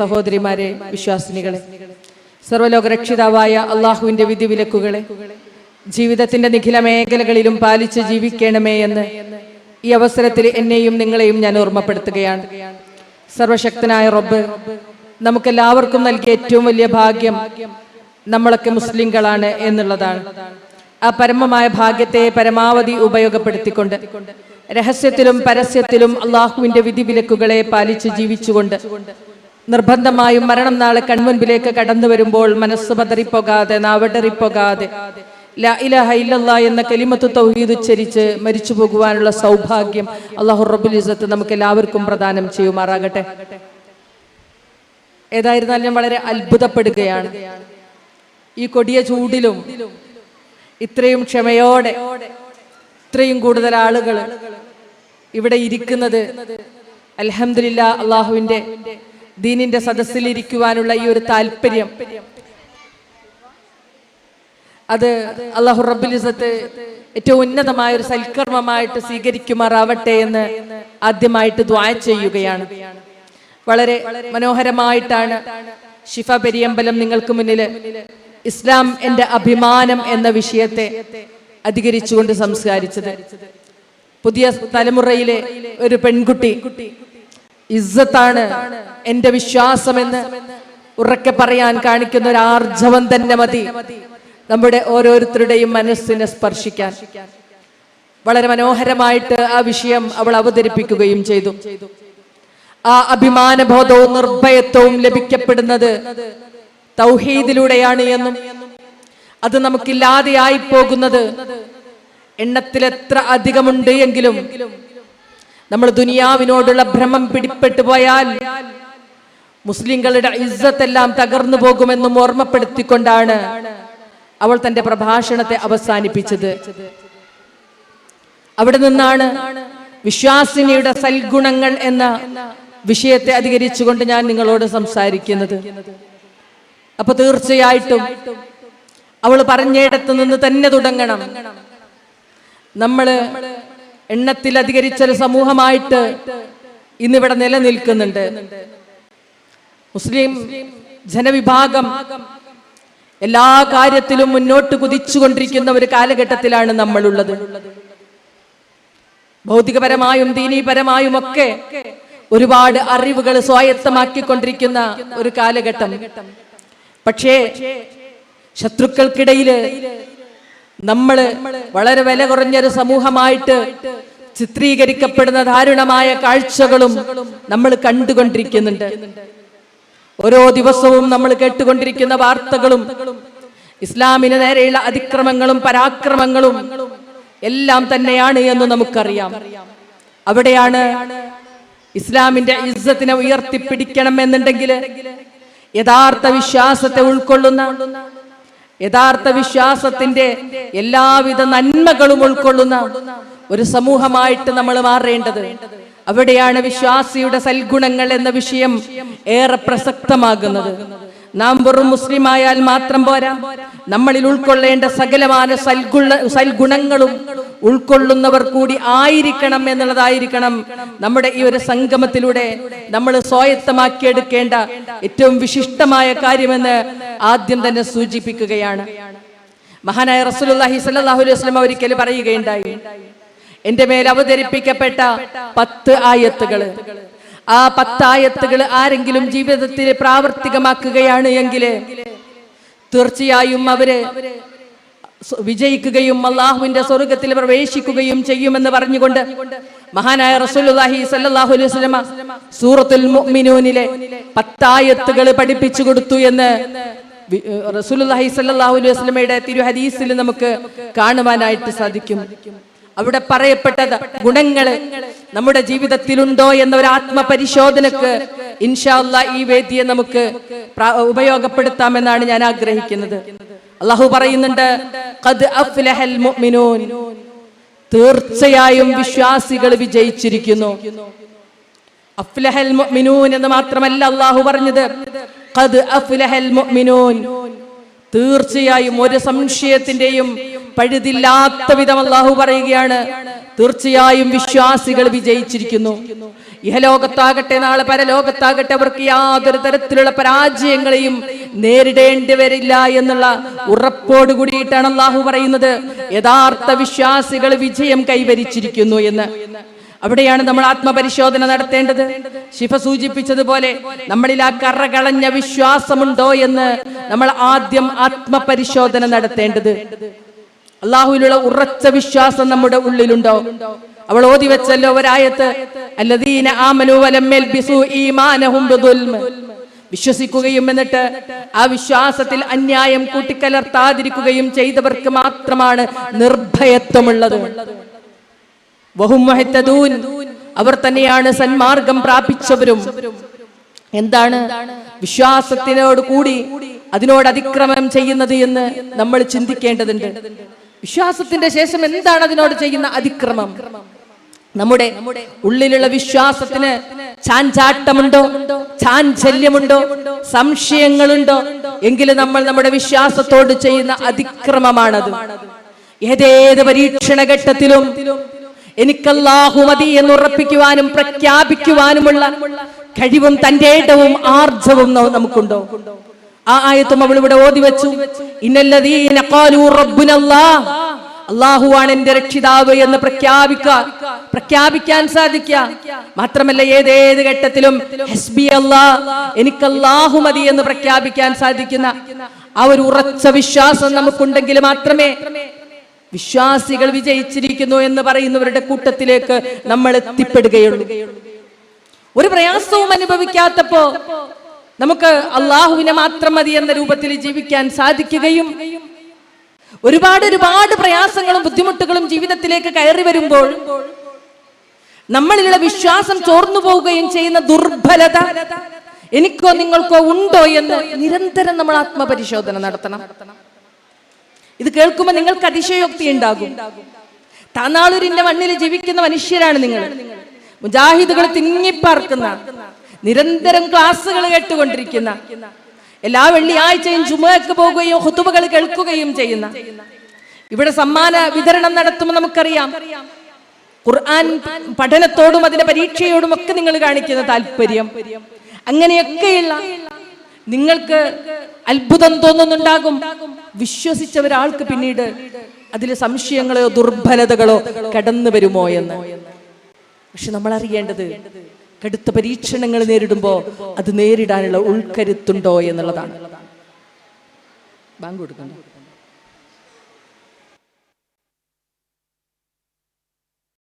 സഹോദരിമാരെ വിശ്വാസിനികളെ സർവലോകരക്ഷിതാവായ വിധി വിലക്കുകളെ ജീവിതത്തിന്റെ നിഖില മേഖലകളിലും പാലിച്ച് ജീവിക്കണമേ എന്ന് ഈ അവസരത്തിൽ എന്നെയും നിങ്ങളെയും ഞാൻ ഓർമ്മപ്പെടുത്തുകയാണ്. സർവശക്തനായ റബ്ബ് നമുക്കെല്ലാവർക്കും നൽകിയ ഏറ്റവും വലിയ ഭാഗ്യം നമ്മളൊക്കെ മുസ്ലിങ്ങളാണ് എന്നുള്ളതാണ്. ആ പരമമായ ഭാഗ്യത്തെ പരമാവധി ഉപയോഗപ്പെടുത്തിക്കൊണ്ട് രഹസ്യത്തിലും പരസ്യത്തിലും അള്ളാഹുവിന്റെ വിധിവിലക്കുകളെ പാലിച്ച് ജീവിച്ചുകൊണ്ട് നിർബന്ധമായും മരണം നാളെ കൺമുൻപിലേക്ക് കടന്നു വരുമ്പോൾ മനസ്സ് പതറിപ്പോകാതെ നാവടറിപ്പോകാതെ ലാ എന്ന കലിമത്ത് തൗഹീദ് ഉച്ചരിച്ച് മരിച്ചു പോകുവാനുള്ള സൗഭാഗ്യം അള്ളാഹു റബ്ബുൽ ഇസത്ത് നമുക്ക് എല്ലാവർക്കും പ്രദാനം ചെയ്യുമാറാകട്ടെ. ഏതായിരുന്നാലും ഞാൻ വളരെ അത്ഭുതപ്പെടുകയാണ്. ഈ കൊടിയ ചൂടിലും ഇത്രയും ക്ഷമയോടെ ഇത്രയും കൂടുതൽ ആളുകൾ ഇവിടെ ഇരിക്കുന്നത് അലഹമില്ല അള്ളാഹുവിന്റെ ദീനിന്റെ സദസ്സിൽ ഇരിക്കുവാനുള്ള ഈ ഒരു താല്പര്യം. അത് അള്ളാഹു റബ്ബുലിസത്ത് ഏറ്റവും ഉന്നതമായ ഒരു സൽക്കർമ്മമായിട്ട് സ്വീകരിക്കുമാറാവട്ടെ എന്ന് ആദ്യമായിട്ട് ദ്വായ ചെയ്യുകയാണ്. വളരെ മനോഹരമായിട്ടാണ് ഷിഫ പെരിയമ്പലം നിങ്ങൾക്ക് മുന്നിൽ ഇസ്ലാം എന്റെ അഭിമാനം എന്ന വിഷയത്തെ അധികരിച്ചുകൊണ്ട് സംസ്കാരിച്ചത് പുതിയ തലമുറയിലെ ഒരു പെൺകുട്ടി ഇസ്സത്താണ് എന്റെ വിശ്വാസമെന്ന് ഉറക്കെ പറയാൻ കാണിക്കുന്ന ഒരു ആർജവം തന്നെ മതി. നമ്മുടെ ഓരോരുത്തരുടെയും മനസ്സിനെ സ്പർശിക്കാൻ. വളരെ മനോഹരമായിട്ട് ആ വിഷയം അവൾ അവതരിപ്പിക്കുകയും ചെയ്തു. ആ അഭിമാനബോധവും നിർഭയത്വവും ലഭിക്കപ്പെടുന്നത് തൗഹീദിലൂടെയാണ് എന്നും അത് നമുക്കില്ലാതെയായി പോകുന്നത് എണ്ണത്തിൽ എത്ര അധികമുണ്ട് എങ്കിലും നമ്മൾ ദുനിയാവിനോടുള്ള ഭ്രമം പിടിപ്പെട്ടു പോയാൽ മുസ്ലിങ്ങളുടെ ഇസ്സത്തെല്ലാം തകർന്നു പോകുമെന്നും ഓർമ്മപ്പെടുത്തിക്കൊണ്ടാണ് അവൾ തന്റെ പ്രഭാഷണത്തെ അവസാനിപ്പിച്ചത്. അവിടെ നിന്നാണ് വിശ്വാസിനിയുടെ സൽഗുണങ്ങൾ എന്ന വിഷയത്തെ അധികരിച്ചുകൊണ്ട് ഞാൻ നിങ്ങളോട് സംസാരിക്കുന്നത്. അപ്പൊ തീർച്ചയായിട്ടും അവൾ പറഞ്ഞിടത്ത് നിന്ന് തന്നെ തുടങ്ങണം. നമ്മൾ എണ്ണത്തിൽ അധികരിച്ച ഒരു സമൂഹമായിട്ട് ഇന്നിവിടെ നിലനിൽക്കുന്നുണ്ട്. മുസ്ലിം ജനവിഭാഗം എല്ലാ കാര്യത്തിലും മുന്നോട്ട് കുതിച്ചുകൊണ്ടിരിക്കുന്ന ഒരു കാലഘട്ടത്തിലാണ് നമ്മളുള്ളത്. ഭൗതികപരമായും ദീനീപരമായും ഒക്കെ ഒരുപാട് അറിവുകൾ സ്വായത്തമാക്കിക്കൊണ്ടിരിക്കുന്ന ഒരു കാലഘട്ടം. പക്ഷേ ശത്രുക്കൾക്കിടയിൽ നമ്മൾ വളരെ വില കുറഞ്ഞൊരു സമൂഹമായിട്ട് ചിത്രീകരിക്കപ്പെടുന്ന ദാരുണമായ കാഴ്ചകളും നമ്മൾ കണ്ടുകൊണ്ടിരിക്കുന്നുണ്ട്. ഓരോ ദിവസവും നമ്മൾ കേട്ടുകൊണ്ടിരിക്കുന്ന വാർത്തകളും ഇസ്ലാമിന് നേരെയുള്ള അതിക്രമങ്ങളും പരാക്രമങ്ങളും എല്ലാം തന്നെയാണ് എന്ന് നമുക്കറിയാം. അവിടെയാണ് ഇസ്ലാമിന്റെ ഇസ്സത്തിനെ ഉയർത്തിപ്പിടിക്കണം എന്നുണ്ടെങ്കിൽ യഥാർത്ഥ വിശ്വാസത്തെ ഉൾക്കൊള്ളുന്ന യഥാർത്ഥ വിശ്വാസത്തിന്റെ എല്ലാവിധ നന്മകളും ഉൾക്കൊള്ളുന്ന ഒരു സമൂഹമായിട്ട് നമ്മൾ മാറേണ്ടത്. അവിടെയാണ് വിശ്വാസിയുടെ സൽഗുണങ്ങൾ എന്ന വിഷയം ഏറെ പ്രസക്തമാകുന്നത്. നാം വെറും മുസ്ലിം ആയാൽ മാത്രം പോരാ. നമ്മളിൽ ഉൾക്കൊള്ളേണ്ട സകലമായ സൽഗുണ സൽഗുണങ്ങളും ഉൾക്കൊള്ളുന്നവർ കൂടി ആയിരിക്കണം എന്നുള്ളതായിരിക്കണം നമ്മുടെ ഈ ഒരു സംഗമത്തിലൂടെ നമ്മൾ സ്വായത്തമാക്കിയെടുക്കേണ്ട ഏറ്റവും വിശിഷ്ടമായ കാര്യമെന്ന് ആദ്യം തന്നെ സൂചിപ്പിക്കുകയാണ്. മഹാനായ റസൂലുള്ളാഹി സ്വല്ലല്ലാഹു അലൈഹി വസല്ലം ഒരിക്കൽ പറയുകയുണ്ടായി എന്റെ മേൽ അവതരിപ്പിക്കപ്പെട്ട പത്ത് ആയത്തുകൾ ആ പത്തായത്തുകൾ ആരെങ്കിലും ജീവിതത്തിൽ പ്രാവർത്തികമാക്കുകയാണ് എങ്കിൽ തീർച്ചയായും അവർ വിജയിക്കുകയും അള്ളാഹുവിന്റെ സ്വർഗത്തിൽ പ്രവേശിക്കുകയും ചെയ്യുമെന്ന് പറഞ്ഞുകൊണ്ട് മഹാനായ റസൂലുള്ളാഹി സല്ലല്ലാഹു അലൈഹി സൂറത്തുൽ മുഅ്മിനൂനിലെ പത്തായത്തുകൾ പഠിപ്പിച്ചു കൊടുത്തു എന്ന് റസൂലുള്ളാഹി സല്ലല്ലാഹു അലൈഹി വസല്ലമയുടെ തിരു ഹദീസിൽ നമുക്ക് കാണുവാനായിട്ട് സാധിക്കും. അവിടെ പറയപ്പെട്ടത് ഗുണങ്ങൾ നമ്മുടെ ജീവിതത്തിലുണ്ടോ എന്ന ഒരു ആത്മപരിശോധനക്ക് ഇൻഷാല്ല ഈ വേദിയെ നമുക്ക് ഉപയോഗപ്പെടുത്താമെന്നാണ് ഞാൻ ആഗ്രഹിക്കുന്നത്. അള്ളാഹു പറയുന്നുണ്ട്. തീർച്ചയായും വിശ്വാസികൾ വിജയിച്ചിരിക്കുന്നു അഫ്ലഹൽ മുഅ്മിനൂൻ എന്ന് മാത്രമല്ല അള്ളാഹു പറഞ്ഞത് ഖദ് അഫ്ലഹൽ മുഅ്മിനൂൻ തീർച്ചയായും ഒരു സംശയത്തിന്റെയും പഴുതില്ലാത്ത വിധം അള്ളാഹു പറയുകയാണ്. തീർച്ചയായും വിശ്വാസികൾ വിജയിച്ചിരിക്കുന്നു. ഇഹലോകത്താകട്ടെ നാളെ പരലോകത്താകട്ടെ അവർക്ക് യാതൊരു തരത്തിലുള്ള പരാജയങ്ങളെയും നേരിടേണ്ടി വരില്ല എന്നുള്ള ഉറപ്പോട് കൂടിയിട്ടാണ് അള്ളാഹു പറയുന്നത്. യഥാർത്ഥ വിശ്വാസികൾ വിജയം കൈവരിച്ചിരിക്കുന്നു എന്ന്. അവിടെയാണ് നമ്മൾ ആത്മപരിശോധന നടത്തേണ്ടത്. ശിഫ സൂചിപ്പിച്ചതുപോലെ നമ്മളിൽ ആ കറ കളഞ്ഞ വിശ്വാസമുണ്ടോ എന്ന് നമ്മൾ ആദ്യം ആത്മപരിശോധന നടത്തേണ്ടത്. അള്ളാഹുവിലുള്ള ഉറച്ച വിശ്വാസം നമ്മുടെ ഉള്ളിലുണ്ടോ? അവൾ ഓതി വെച്ചല്ലോ ഒരായത്ത് വിശ്വസിക്കുകയും എന്നിട്ട് ആ വിശ്വാസത്തിൽ അന്യായം കൂട്ടിക്കലർത്താതിരിക്കുകയും ചെയ്തവർക്ക് മാത്രമാണ് നിർഭയത്വമുള്ളത്. വഹും മുഹത്തദൂൻ. അവർ തന്നെയാണ് സന്മാർഗം പ്രാപിച്ചവരും. എന്താണ് വിശ്വാസത്തിനോട് കൂടി അതിനോട് അതിക്രമം ചെയ്യുന്നത് എന്ന് നമ്മൾ ചിന്തിക്കേണ്ടതുണ്ട്. വിശ്വാസത്തിന്റെ ശേഷം എന്താണ് അതിനോട് ചെയ്യുന്ന അതിക്രമം? നമ്മുടെ ഉള്ളിലുള്ള വിശ്വാസത്തിന് ചാഞ്ചാട്ടമുണ്ടോ? ചാഞ്ചല്യമുണ്ടോ? സംശയങ്ങളുണ്ടോ? എങ്കിലും നമ്മൾ നമ്മുടെ വിശ്വാസത്തോട് ചെയ്യുന്ന അതിക്രമമാണത്. ഏതേത് പരീക്ഷണ ഘട്ടത്തിലും എനിക്കല്ലാഹു മതി എന്ന് ഉറപ്പിക്കുവാനും പ്രഖ്യാപിക്കുവാനുമുള്ള കഴിവും തന്റെ ഇടവും ആർജവും നമുക്കുണ്ടോ? ആ ആയത്തും അവൾ ഇവിടെ ഓതി വെച്ചു. ഇന്നല്ലദീന ഖാലൂ അള്ളാഹുവാണ് എന്റെ രക്ഷിതാവ് എന്ന് പ്രഖ്യാപിക്കുക പ്രഖ്യാപിക്കാൻ സാധിക്ക. മാത്രമല്ല ഏതേത് ഘട്ടത്തിലും ഹസ്ബി അല്ലാ എനിക്ക് അല്ലാഹു മതി എന്ന് പ്രഖ്യാപിക്കാൻ സാധിക്കുന്ന ആ ഒരു ഉറച്ച വിശ്വാസം നമുക്കുണ്ടെങ്കിൽ മാത്രമേ വിശ്വാസികൾ വിജയിച്ചിരിക്കുന്നു എന്ന് പറയുന്നവരുടെ കൂട്ടത്തിലേക്ക് നമ്മൾ എത്തിപ്പെടുകയുള്ളൂ. ഒരു പ്രയാസവും അനുഭവിക്കാത്തപ്പോ നമുക്ക് അള്ളാഹുവിനെ മാത്രം മതി എന്ന രൂപത്തിൽ ജീവിക്കാൻ സാധിക്കുകയും ഒരുപാട് ഒരുപാട് പ്രയാസങ്ങളും ബുദ്ധിമുട്ടുകളും ജീവിതത്തിലേക്ക് കയറി വരുമ്പോൾ നമ്മളിലുള്ള വിശ്വാസം ചോർന്നു പോവുകയും ചെയ്യുന്ന ദുർബലത എനിക്കോ നിങ്ങൾക്കോ ഉണ്ടോ എന്ന് നിരന്തരം നമ്മൾ ആത്മപരിശോധന നടത്തണം. ഇത് കേൾക്കുമ്പോൾ നിങ്ങൾക്ക് അതിശയോക്തി ഉണ്ടാകും. താനാളൂരിന്റെ മണ്ണിൽ ജീവിക്കുന്ന മനുഷ്യരാണ് നിങ്ങൾ. മുജാഹിദുകൾ തിങ്ങിപ്പാർക്കുന്ന നിരന്തരം ക്ലാസ്സുകൾ കേട്ടുകൊണ്ടിരിക്കുന്ന എല്ലാ വെള്ളിയാഴ്ചയും ചുമക്ക് പോകുകയും ഹുത്തുബകൾ കേൾക്കുകയും ചെയ്യുന്ന ഇവിടെ സമ്മാന വിതരണം നടത്തുമ്പോൾ നമുക്കറിയാം. ഖുർആൻ പഠനത്തോടും അതിന്റെ പരീക്ഷയോടും ഒക്കെ നിങ്ങൾ കാണിക്കുന്ന താല്പര്യം. അങ്ങനെയൊക്കെയുള്ള നിങ്ങൾക്ക് അത്ഭുതം തോന്നുന്നുണ്ടാകും. വിശ്വസിച്ച ഒരാൾക്ക് പിന്നീട് അതിൽ സംശയങ്ങളോ ദുർബലതകളോ കടന്നു വരുമോ എന്ന്. പക്ഷെ നമ്മൾ അറിയേണ്ടത് കടുത്ത പരീക്ഷണങ്ങൾ നേരിടുമ്പോൾ അത് നേരിടാനുള്ള ഉൾക്കരുത്തുണ്ടോ എന്നുള്ളതാണ്. ബാങ്ക് കൊടുക്കണ്ട?